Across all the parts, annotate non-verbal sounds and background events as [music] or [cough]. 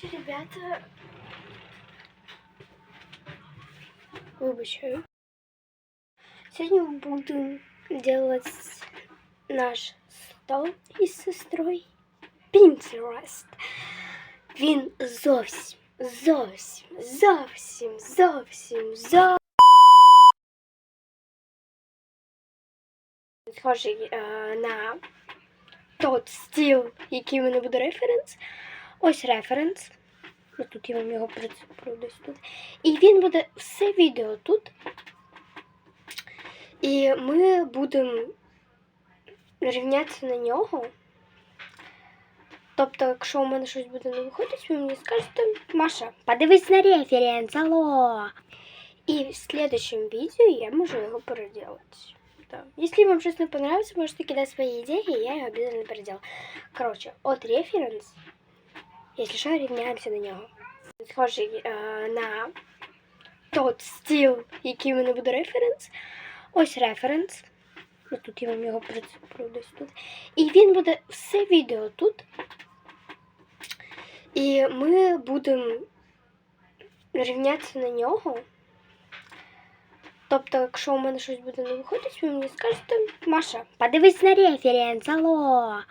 Короче, ребята, выбачаю. Сегодня мы будем делать наш стол із сестрою. Pinterest. Він зовсім, зовсім, зовсім, зовсім, зовсім схожий е, на тот стіл, який мене буде референс. Ось референс. Ось тут я вам його прицеплю десь тут. І він буде все відео тут. І ми будемо рівнятися на нього. Тобто, якщо у мене щось буде не виходить, ви мені скажете, Маша, подивись на референс, алло. І в следующем видео я можу його переделать. Да. Если вам что-то понравится, можете кидать свои идеи, и я их обязательно переделаю. Короче, от референс, если что, рівняємося на нього. Схожий е, на тот стіл, який в мене буде референс. Ось референс. Ось тут я вам його прицеплю десь тут. І він буде все відео тут. І ми будемо рівнятися на нього. Тобто, якщо у мене щось буде не виходить, ви мені скажете, Маша, подивись на референс, алло.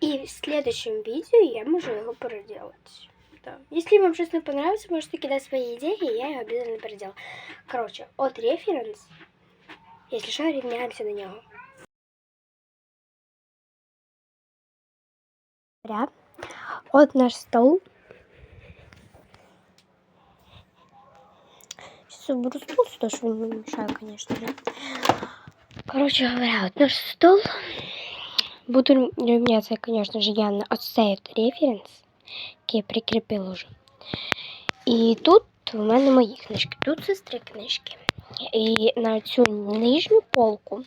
І в следующем видео я можу його переделать. Да. Если вам что-то не понравится, можете кидать свои идеи, и я их обязательно переделаю. Короче, от референс, если что, рівняємося на нього. От наш стол. Сейчас я беру стул сюда, что он не мешает, конечно же. Короче говоря, вот наш стол. Буду рівнятися, конечно же, я на от референс, який я прикріпила вже. І тут у мене мої книжки, тут сестри книжки. І на цю нижню полку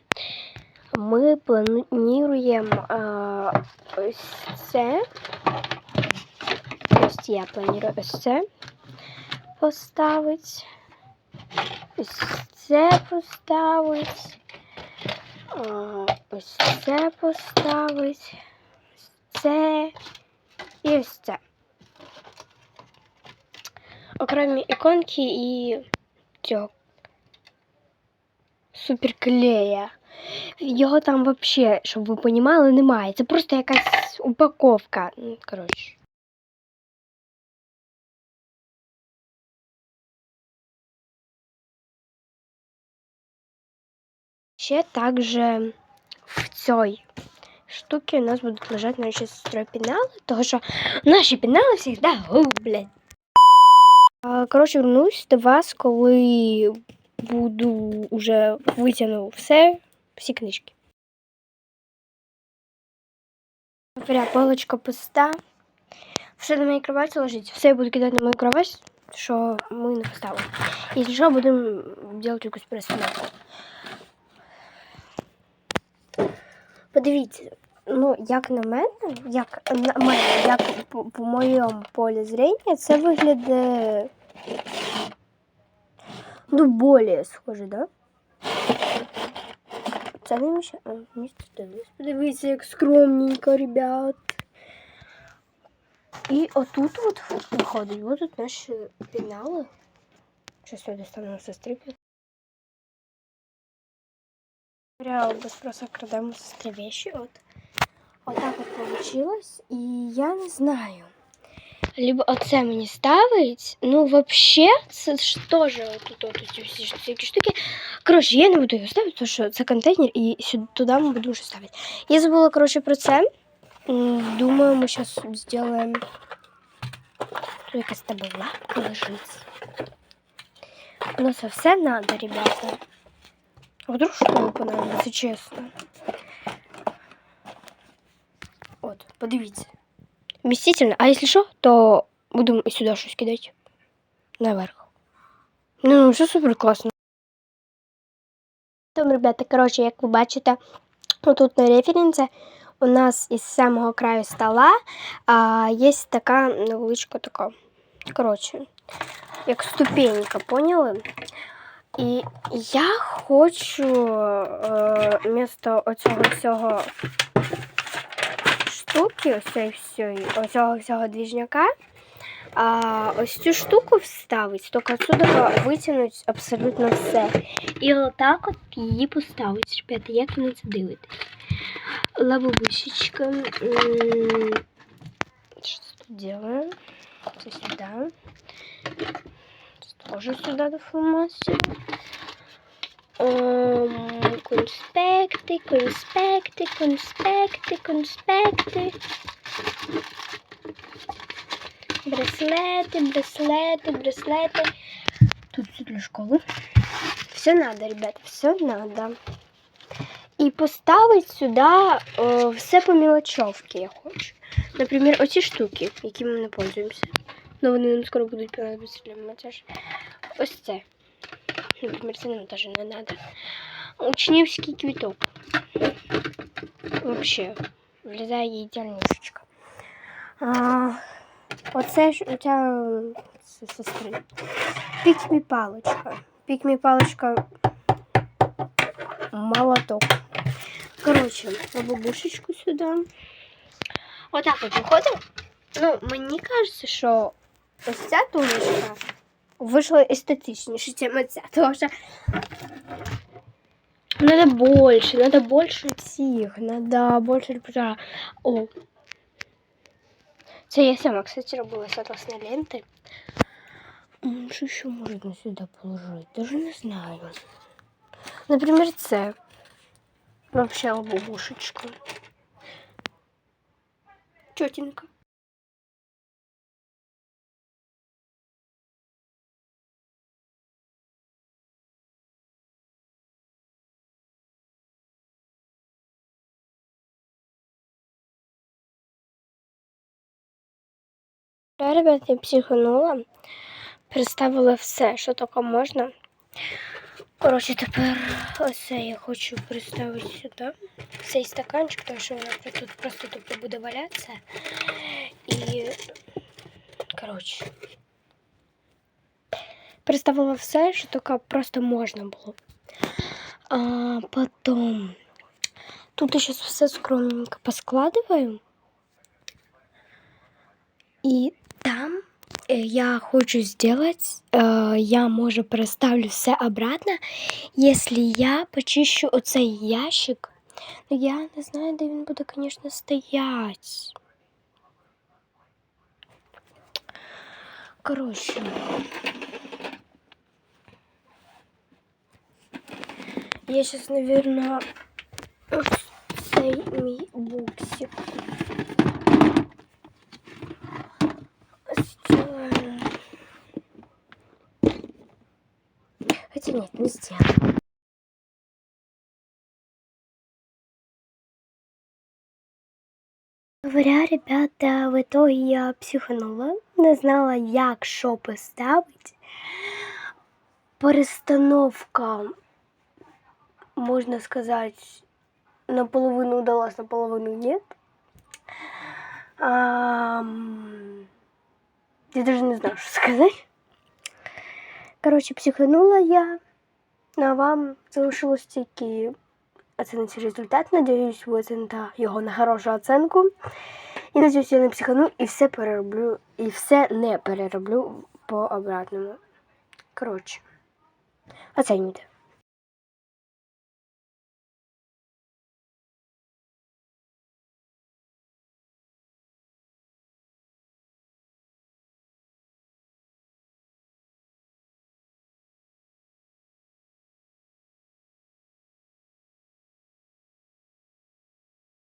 ми плануємо а, ось це. Я планую ось це поставити. Ось це поставити. Ось це поставити. Ось це і ось це. Окремі іконки і цього суперклея. Його там вообще, щоб ви понімали, немає. Це просто якась упаковка. Ну, Коротше. Ще также в цій штуці у нас будуть лежати наші сестрою пенали, тому що наші пенали завжди гублять. Коротше, вернусь до вас, коли буду уже витягну все, всі книжки. Говоря, полочка пуста. Все на моїй кроваті лежить. Все я буду кидати на мою кровать, що ми не поставили. Якщо що, будемо робити якусь перестановку. Подивіться, ну, як на мене, як на мене, як по, по моєму полі зрення, це виглядає ну, більш схоже, да? Це не. А, місце. Подивіться, як скромненько, ребят. І отут от виходить, будуть наші пінали. Що сюди стану сестрики. Прямо без спроса крадемо сестри вещи. От. Вот так от получилось. І я не знаю. Либо оце мені ставить. Ну, вообще, це ж теж тут от ці всі ж всякі штуки. Коротше, я не буду його ставити, тому що це контейнер, і сюди туди ми будемо щось ставити. Я забула, коротше, про це. М, Думаю, ми зараз зробимо. Тут якась таблетка лежить. Ну, це все надо, ребята. Вдруг школу понадобиться, чесно. От, подивіться. Вмістительно. А якщо що, то будемо і сюди щось кидати. Наверх. Ну, все супер класно. Там, ребята, коротше, як ви бачите, тут на референсі у нас із самого краю стола а, є така невеличка така. Коротше, як ступенька, поняли? І я хочу е, вмісто оцього всього штуки, оцього всього двіжняка, А ось цю штуку вставить, тільки отсюда витягнуть абсолютно все. І отак от її поставить. Ребята, як ви це дивитесь? Лабубусечка. М, Что тут делаем? Это сюда Тоже сюда до фломастера. Ем, Конспекти, конспекти, конспекти, конспекти. Браслеты, браслеты, браслеты. Тут все для школы. Все надо, ребята, все надо. І поставить сюди е, все по мілочовки я хочу. Наприклад, оці штуки, якими ми не пользуємося. Ну, вони нам скоро будуть понадобитися для монтажу. Ось це. Наприклад, це нам теж не треба. Учнівський квіток. Вообще, влізає ідеальнішечка. А, оце ж це сестри. Пікмі паличка. Пікмі паличка молоток. Коротше, бабушечку сюди. Отак от виходить. Ну, мені кажеться, що ось ця тумбочка вийшла естетичніше, ніж ця. Тому що надо больше, надо больше цих, надо больше репертуара. О. Це я сама, кстати, робила з атласної ленти. М, Що ще можна сюди положити? Даже не знаю. Например, це. Вообще лобушечка. Чотенько. Ребят, я психанула. Представила все, що тільки можна. Коротше, тепер оце я хочу приставити сюди. Цей стаканчик, тому що вона тут просто тупо буде валятися. І, коротше, приставила все, що тільки просто можна було. А потом тут я сейчас все скромненько поскладываю. И там э, я хочу сделать, э, я, може, переставлю все обратно, если я почищу оцей ящик. Ну, я не знаю, де він буде, звісно, стоять. Коротше. Я сейчас, наверное, [clears throat] цей мій буксик Хотя нет, не сделаю. Говоря, ребята, в итоге я психанула, не знала, як що поставити. Перестановка, можна сказати, наполовину удалась, наполовину нет. Ам, Я даже не знаю, що сказати. Коротше, психанула я. Ну, а вам залишилось тільки оцінити результат. Надіюсь, ви оціните його на хорошу оценку. І надіюсь, я не психану і все перероблю, і все не перероблю по обратному. Коротше, оцінюйте.